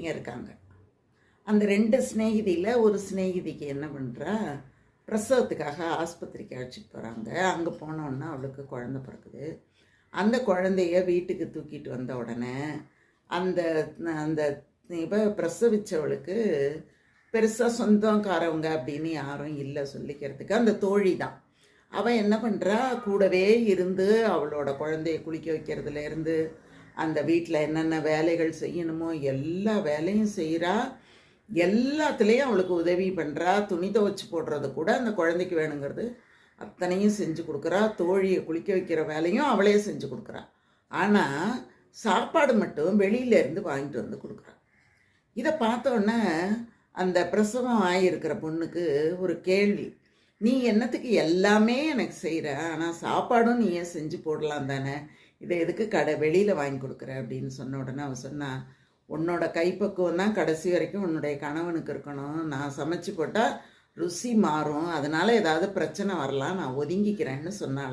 இங்க இருக்காங்க. அந்த ரெண்டு சிநேகிதியில் ஒரு சிநேகிதிக்கு என்ன பண்ணுறா பிரசவத்துக்காக ஆஸ்பத்திரிக்கு அழைச்சிட்டு போகிறாங்க அங்கே போனோன்னா அவளுக்கு குழந்தை பிறக்குது. அந்த குழந்தைய வீட்டுக்கு தூக்கிட்டு வந்த உடனே அந்த அந்த இவ பிரசவித்தவளுக்கு பெருசாக சொந்தக்காரவங்க அப்படின்னு யாரும் இல்லை சொல்லிக்கிறதுக்கு அந்த தோழி தான். அவன் என்ன பண்ணுறா கூடவே இருந்து அவளோட குழந்தைய குளிக்க வைக்கிறதுலேருந்து இருந்து அந்த வீட்டில் என்னென்ன வேலைகள் செய்யணுமோ எல்லா வேலையும் செய்கிறா எல்லாத்துலேயும் அவளுக்கு உதவி பண்ணுறா துணி துவச்சி போடுறது கூட அந்த குழந்தைக்கு வேணுங்கிறது அத்தனையும் செஞ்சு கொடுக்குறா. தோழியை குளிக்க வைக்கிற வேலையும் அவளே செஞ்சு கொடுக்குறா. ஆனால் சாப்பாடு மட்டும் வெளியிலேருந்து வாங்கிட்டு வந்து கொடுக்குறா. இதை பார்த்தோன்னே அந்த பிரசவம் ஆகியிருக்கிற பொண்ணுக்கு ஒரு கேள்வி. நீ என்னத்துக்கு எல்லாமே எனக்கு செய்கிற ஆனால் சாப்பாடும் நீயே செஞ்சு போடலாம் தானே? இதை எதுக்கு கடை வெளியில் வாங்கி கொடுக்குற? அப்படின்னு சொன்ன உடனே அவள் சொன்னா உன்னோட கைப்பக்குவம் தான் கடைசி வரைக்கும் உன்னுடைய கணவனுக்கு இருக்கணும். நான் சமைச்சு போட்டால் ருசி மாறும். அதனால் ஏதாவது பிரச்சனை வரலாம். நான் ஒதுங்கிக்கிறேன்னு சொன்னாலாம்